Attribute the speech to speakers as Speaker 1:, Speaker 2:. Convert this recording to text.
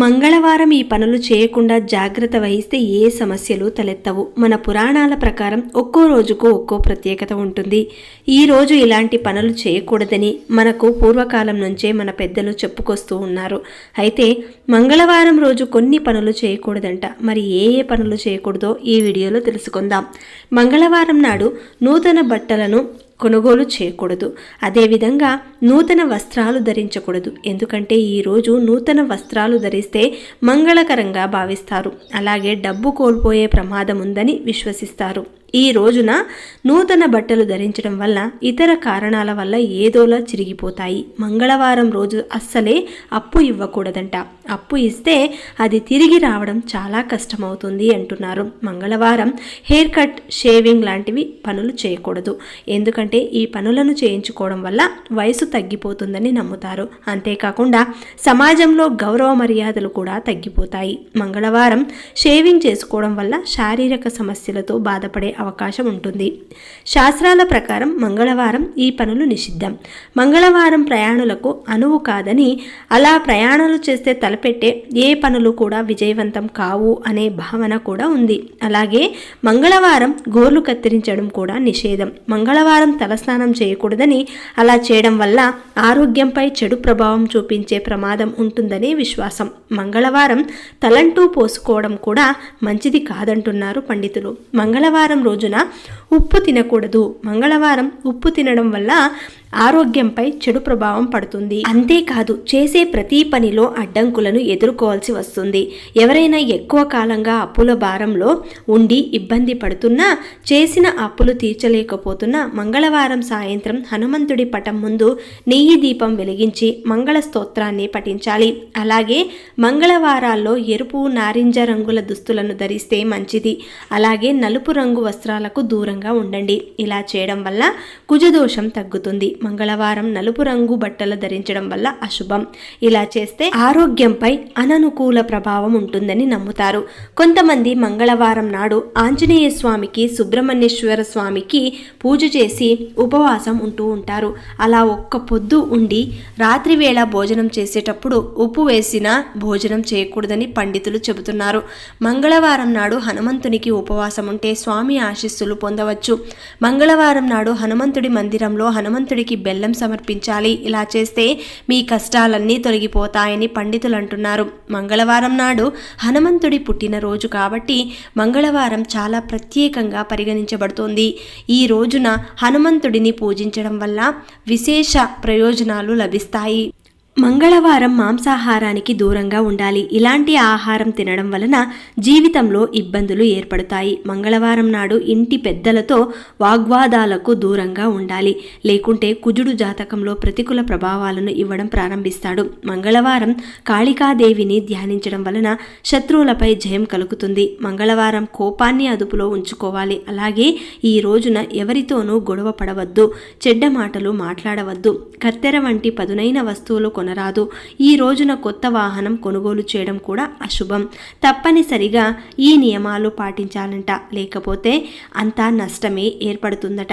Speaker 1: మంగళవారం ఈ పనులు చేయకుండా జాగ్రత్త వహిస్తే ఏ సమస్యలు తలెత్తవు. మన పురాణాల ప్రకారం ఒక్కో రోజుకు ఒక్కో ప్రత్యేకత ఉంటుంది. ఈ రోజు ఇలాంటి పనులు చేయకూడదని మనకు పూర్వకాలం నుంచే మన పెద్దలు చెప్పుకొస్తూ ఉన్నారు. అయితే మంగళవారం రోజు కొన్ని పనులు చేయకూడదంట. మరి ఏ ఏ పనులు చేయకూడదో ఈ వీడియోలో తెలుసుకుందాం. మంగళవారం నాడు నూతన బట్టలను కొనుగోలు చేయకూడదు. అదేవిధంగా నూతన వస్త్రాలు ధరించకూడదు. ఎందుకంటే ఈరోజు నూతన వస్త్రాలు ధరిస్తే మంగళకరంగా భావిస్తారు. అలాగే డబ్బు కోల్పోయే ప్రమాదం ఉందని విశ్వసిస్తారు. ఈ రోజున నూతన బట్టలు ధరించడం వల్ల ఇతర కారణాల వల్ల ఏదోలా చిరిగిపోతాయి. మంగళవారం రోజు అస్సలే అప్పు ఇవ్వకూడదంట. అప్పు ఇస్తే అది తిరిగి రావడం చాలా కష్టమవుతుంది అంటున్నారు. మంగళవారం హెయిర్ కట్ షేవింగ్ లాంటివి పనులు చేయకూడదు. ఎందుకంటే ఈ పనులను చేయించుకోవడం వల్ల వయసు తగ్గిపోతుందని నమ్ముతారు. అంతేకాకుండా సమాజంలో గౌరవ మర్యాదలు కూడా తగ్గిపోతాయి. మంగళవారం షేవింగ్ చేసుకోవడం వల్ల శారీరక సమస్యలతో బాధపడే అవకాశం ఉంటుంది. శాస్త్రాల ప్రకారం మంగళవారం ఈ పనులు నిషిద్ధం. మంగళవారం ప్రయాణులకు అనువు కాదని అలా ప్రయాణాలు చేస్తే తలపెట్టే ఏ పనులు కూడా విజయవంతం కావు అనే భావన కూడా ఉంది. అలాగే మంగళవారం గోర్లు కత్తిరించడం కూడా నిషేధం. మంగళవారం తలస్నానం చేయకూడదని అలా చేయడం వల్ల ఆరోగ్యంపై చెడు ప్రభావం చూపించే ప్రమాదం ఉంటుందనే విశ్వాసం. మంగళవారం తలంటూ పోసుకోవడం కూడా మంచిది కాదంటున్నారు పండితులు. మంగళవారం రోజున ఉప్పు తినకూడదు. మంగళవారం ఉప్పు తినడం వల్ల ఆరోగ్యంపై చెడు ప్రభావం పడుతుంది. అంతేకాదు చేసే ప్రతి పనిలో అడ్డంకులను ఎదుర్కోవాల్సి వస్తుంది. ఎవరైనా ఎక్కువ కాలంగా అప్పుల భారంలో ఉండి ఇబ్బంది పడుతున్నా చేసిన అప్పులు తీర్చలేకపోతున్నా మంగళవారం సాయంత్రం హనుమంతుడి పటం ముందు నెయ్యి దీపం వెలిగించి మంగళ స్తోత్రాన్ని పఠించాలి. అలాగే మంగళవారాల్లో ఎరుపు నారింజ రంగుల దుస్తులను ధరిస్తే మంచిది. అలాగే నలుపు రంగు వస్త్రాలకు దూరంగా ఉండండి. ఇలా చేయడం వల్ల కుజదోషం తగ్గుతుంది. మంగళవారం నలుపు రంగు బట్టలు ధరించడం వల్ల అశుభం. ఇలా చేస్తే ఆరోగ్యంపై అననుకూల ప్రభావం ఉంటుందని నమ్ముతారు. కొంతమంది మంగళవారం నాడు ఆంజనేయ స్వామికి సుబ్రహ్మణ్యేశ్వర స్వామికి పూజ చేసి ఉపవాసం ఉంటూ ఉంటారు. అలా ఒక్క పొద్దు ఉండి రాత్రివేళ భోజనం చేసేటప్పుడు ఉప్పు వేసిన భోజనం చేయకూడదని పండితులు చెబుతున్నారు. మంగళవారం నాడు హనుమంతునికి ఉపవాసం ఉంటే స్వామి ఆశీస్సులు పొందవచ్చు. మంగళవారం నాడు హనుమంతుడి మందిరంలో హనుమంతుడికి బెల్లం సమర్పించాలి. ఇలా చేస్తే మీ కష్టాలన్నీ తొలగిపోతాయని పండితులు అంటున్నారు మంగళవారం నాడు హనుమంతుడి పుట్టినరోజు కాబట్టి మంగళవారం చాలా ప్రత్యేకంగా పరిగణించబడుతోంది. ఈ రోజున హనుమంతుడిని పూజించడం వల్ల విశేష ప్రయోజనాలు లభిస్తాయి. మంగళవారం మాంసాహారానికి దూరంగా ఉండాలి. ఇలాంటి ఆహారం తినడం వలన జీవితంలో ఇబ్బందులు ఏర్పడతాయి. మంగళవారం నాడు ఇంటి పెద్దలతో వాగ్వాదాలకు దూరంగా ఉండాలి. లేకుంటే కుజుడు జాతకంలో ప్రతికూల ప్రభావాలను ఇవ్వడం ప్రారంభిస్తాడు. మంగళవారం కాళికాదేవిని ధ్యానించడం వలన శత్రువులపై జయం కలుగుతుంది. మంగళవారం కోపాన్ని అదుపులో ఉంచుకోవాలి. అలాగే ఈ రోజున ఎవరితోనూ గొడవ పడవద్దు. చెడ్డ మాటలు మాట్లాడవద్దు. కత్తెర వంటి పదునైన వస్తువులు కొనరాదు ఈ రోజున కొత్త వాహనం కొనుగోలు చేయడం కూడా అశుభం. తప్పనిసరిగా ఈ నియమాలు పాటించాలంట. లేకపోతే అంతా నష్టమే ఏర్పడుతుందట.